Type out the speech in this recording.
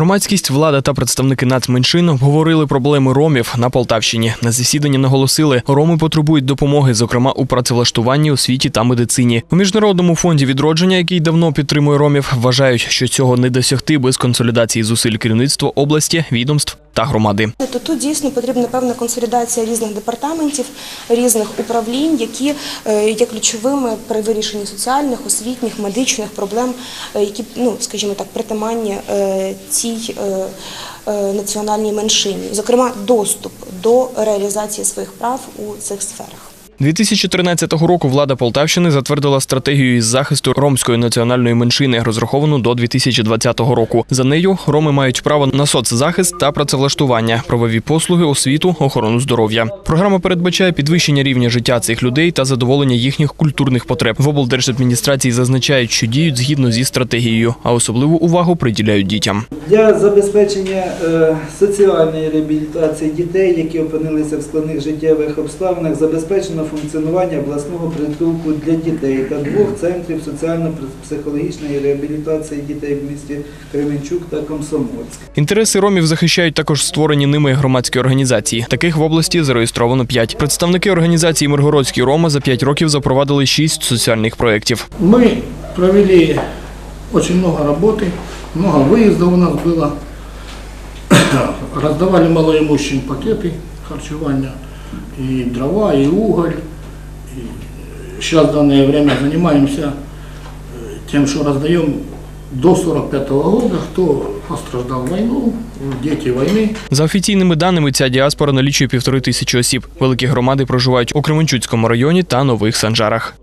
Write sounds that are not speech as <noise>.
Громадськість, влада та представники нацменшин обговорили проблеми ромів на Полтавщині. На засіданні наголосили, роми потребують допомоги, зокрема у працевлаштуванні, освіті та медицині. У міжнародному фонді відродження, який давно підтримує ромів, вважають, що цього не досягти без консолідації зусиль керівництва області, відомств та громади. То тут дійсно потрібна певна консолідація різних департаментів, різних управлінь, які е, є ключовими при вирішенні соціальних, освітніх, медичних проблем, е, які, ну скажімо так, притаманні е, цій національній меншині, зокрема, доступ до реалізації своїх прав у цих сферах. 2013 року влада Полтавщини затвердила стратегію із захисту ромської національної меншини, розраховану до 2020 року. За нею роми мають право на соцзахист та працевлаштування, правові послуги, освіту, охорону здоров'я. Програма передбачає підвищення рівня життя цих людей та задоволення їхніх культурних потреб. В облдержадміністрації зазначають, що діють згідно зі стратегією, а особливу увагу приділяють дітям. Для забезпечення е, соціальної реабілітації дітей, які опинилися в складних життєвих обставинах, забезпечено функціонування обласного притулку для дітей та двох центрів соціально-психологічної реабілітації дітей в місті Кременчук та Комсомольськ. Інтереси ромів захищають також створені ними громадські організації. Таких в області зареєстровано п'ять. Представники організації Миргородські Рома за п'ять років запровадили шість соціальних проєктів. Мы провели очень много работы, много выездов у нас было. <clears throat> Раздавали малоимущим пакеты харчевания, и дрова, и уголь. И сейчас в данное время занимаемся э, тем, что раздаем до 45 года, кто постраждав війну, войну, війни. За офіційними даними, ця діаспора налічує півтори тисячі осіб. Великі громади проживають у Кременчуцькому районі та Нових Санжарах.